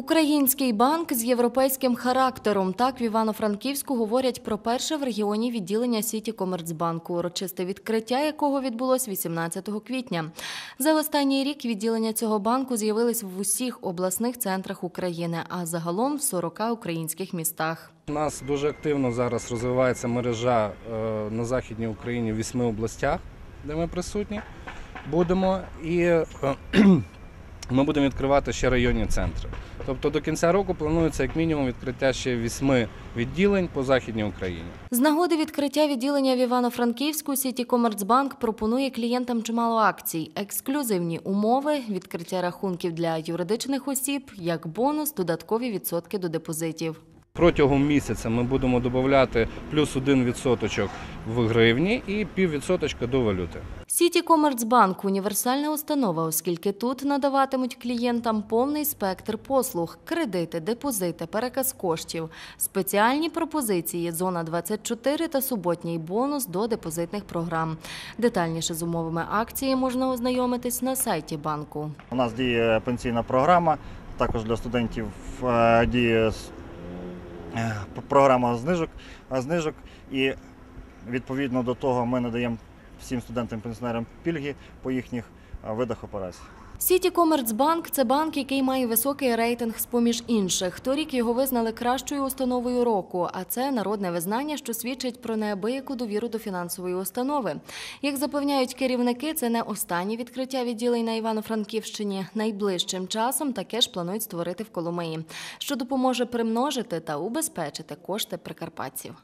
Український банк з європейським характером. Так в Івано-Франківську говорять про перше в регіоні відділення Сіті Комерцбанку, урочисте відкриття якого відбулось 18 квітня. За останній рік відділення цього банку з'явились в усіх обласних центрах України, а загалом в 40 українських містах. У нас дуже активно зараз розвивається мережа е, на Західній Україні в вісьми областях, де ми присутні будемо. І е, ми будемо відкривати ще районні центри. Тобто до кінця року планується як мінімум відкриття ще вісьми відділень по Західній Україні. З нагоди відкриття відділення в Івано-Франківську Сіті Комерцбанк пропонує клієнтам чимало акцій, ексклюзивні умови, відкриття рахунків для юридичних осіб, як бонус, додаткові відсотки до депозитів. Протягом місяця ми будемо додати плюс один відсоточок в гривні і піввідсоточка до валюти. Сіті Комерцбанк універсальна установа, оскільки тут надаватимуть клієнтам повний спектр послуг: кредити, депозити, переказ коштів, спеціальні пропозиції, зона 24 та суботній бонус до депозитних програм. Детальніше з умовами акції можна ознайомитись на сайті банку. У нас діє пенсійна програма, також для студентів е, діє е, програма знижок, е, знижок і відповідно до того ми надаємо всім студентам-пенсіонерам пільги по їхніх видах операцій. Сіті Комерцбанк це банк, який має високий рейтинг з поміж інших. Торік його визнали кращою установою року, а це народне визнання, що свідчить про неабияку довіру до фінансової установи. Як запевняють керівники, це не останнє відкриття відділень на Івано-Франківщині. Найближчим часом таке ж планують створити в Коломиї, що допоможе примножити та убезпечити кошти прикарпатців.